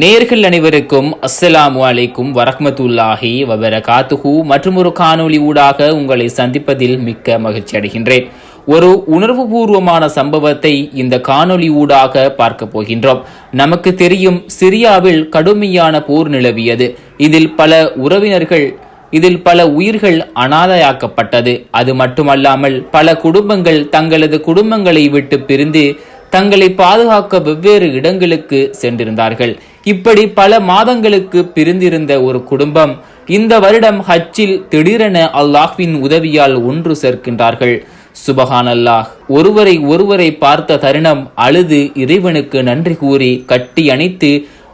நேர்கள் அனைவருக்கும் அஸ்ஸலாமு அலைக்கும் வரஹ்மத்துல்லாஹி வபரகாத்துஹு. மற்றும் ஒரு காணொளி ஊடாக உங்களை சந்திப்பதில் மிக்க மகிழ்ச்சி அடைகின்றேன். ஒரு உணர்வுபூர்வமான சம்பவத்தை இந்த காணொளி ஊடாக பார்க்க போகின்றோம். நமக்கு தெரியும் சிரியாவில் கடுமையான போர் நிலவியது. இதில் பல உறவினர்கள் இதில் பல உயிர்கள் அனாதையாக்கப்பட்டது. அது மட்டுமல்லாமல் பல குடும்பங்கள் தங்களது குடும்பங்களை விட்டு பிரிந்து தங்களை பாதுகாக்க வெவ்வேறு இடங்களுக்கு சென்றிருந்தார்கள். இப்படி பல மாதங்களுக்கு பிரிந்திருந்த ஒரு குடும்பம் இந்த வருடம் ஹஜ்ஜில் திடீரென அல்லாஹ்வின் உதவியால் ஒன்று சேர்க்கின்றார்கள். சுபஹான் அல்லாஹ் ஒருவரை ஒருவரை பார்த்த தருணம் அழுது இறைவனுக்கு நன்றி கூறி கட்டி அணைத்து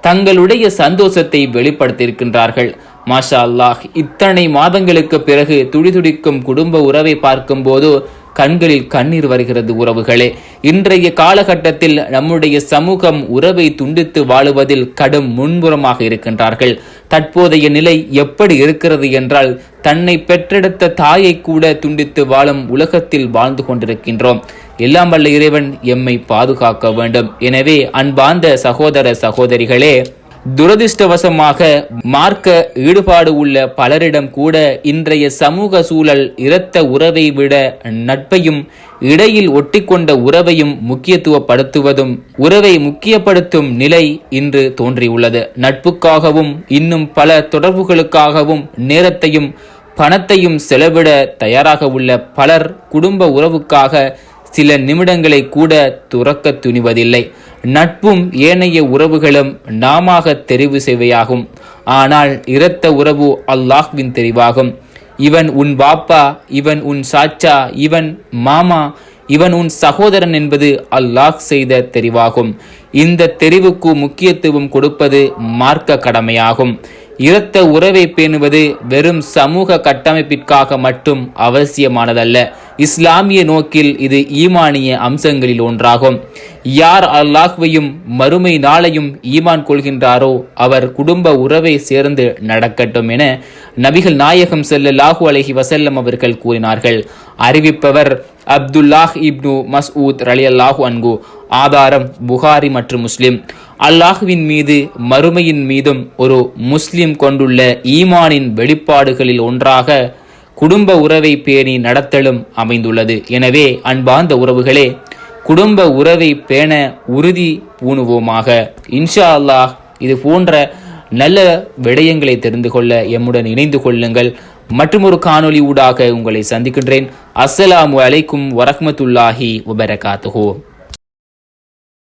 தங்களுடைய சந்தோஷத்தை வெளிப்படுத்தியிருக்கின்றார்கள். மாஷா அல்லாஹ் இத்தனை மாதங்களுக்கு பிறகு துடிதுடிக்கும் குடும்ப உறவை பார்க்கும்போது கண்களில் கண்ணீர் வருகிறது உறவுகளே. இன்றைய காலகட்டத்தில் நம்முடைய சமூகம் உறவை துண்டித்து வாழுவதில் கடும் முன்புறமாக இருக்கின்றார்கள். தற்போதைய நிலை எப்படி இருக்கிறது என்றால் தன்னை பெற்றெடுத்த தாயை கூட துண்டித்து வாழும் உலகத்தில் வாழ்ந்து கொண்டிருக்கின்றோம். எல்லாம் வல்ல இறைவன் எம்மை பாதுகாக்க வேண்டும். எனவே அன்பார்ந்த சகோதர சகோதரிகளே துரதிர்ஷ்டவசமாக மார்க்க ஈடுபாடு உள்ள பலரிடம் கூட இன்றைய சமூக சூழல் இரத்த உறவை விட நட்பையும் இடையில் ஒட்டிக்கொண்ட உறவையும் முக்கியத்துவப்படுத்துவதும் உறவை முக்கியப்படுத்தும் நிலை இன்று தோன்றியுள்ளது. நட்புக்காகவும் இன்னும் பல தொடர்புகளுக்காகவும் நேரத்தையும் பணத்தையும் செலவிட தயாராக உள்ள பலர் குடும்ப உறவுக்காக சில நிமிடங்களை கூட துறக்க துணிவதில்லை. நட்பும் ஏனைய உறவுகளும் நாமாக தெரிவு செய்வையாகும். ஆனால் இரத்த உறவு அல்லாஹ்வின் தெரிவாகும். இவன் உன் பாப்பா இவன் உன் சாச்சா இவன் மாமா இவன் உன் சகோதரன் என்பது அல்லாஹ் செய்த தெரிவாகும். இந்த தெரிவுக்கு முக்கியத்துவம் கொடுப்பது மார்க்க கடமையாகும். இரத்த உறவை பேணுவது வெறும் சமூக கட்டமைப்பிற்காக மட்டும் அவசியமானதல்ல. இஸ்லாமிய நோக்கில் இது ஈமானிய அம்சங்களில் ஒன்றாகும். யார் அல்லாஹ்வையும் மறுமை நாளையும் ஈமான் கொள்கின்றாரோ அவர் குடும்ப உறவை சேர்ந்து நடக்கட்டும் என நபிகள் நாயகம் செல்லல்லாஹு அலஹி வசல்லம் அவர்கள் கூறினார்கள். அறிவிப்பவர் அப்துல்லாஹ் இப்னு மஸ்ஊத் ரலியல்லாஹு அன்கு ஆதாரம் புகாரி மற்றும் முஸ்லிம். அல்லாஹுவின் மீது மறுமையின் மீதும் ஒரு முஸ்லிம் கொண்டுள்ள ஈமானின் வெளிப்பாடுகளில் ஒன்றாக குடும்ப உறவை பேணி நடத்தலும் அமைந்துள்ளது. எனவே அன்பார்ந்த உறவுகளே குடும்ப உறவை பேண உறுதி பூணுவோமாக. இன்ஷா அல்லாஹ் இது போன்ற நல்ல விடயங்களை தெரிந்து கொள்ள எம்முடன் இணைந்து கொள்ளுங்கள். மற்றும் ஒரு காணொளி ஊடாக உங்களை சந்திக்கின்றேன். அஸ்ஸலாமு அலைக்கும் வரஹமத்துல்லாஹி வபரகாத்துஹு.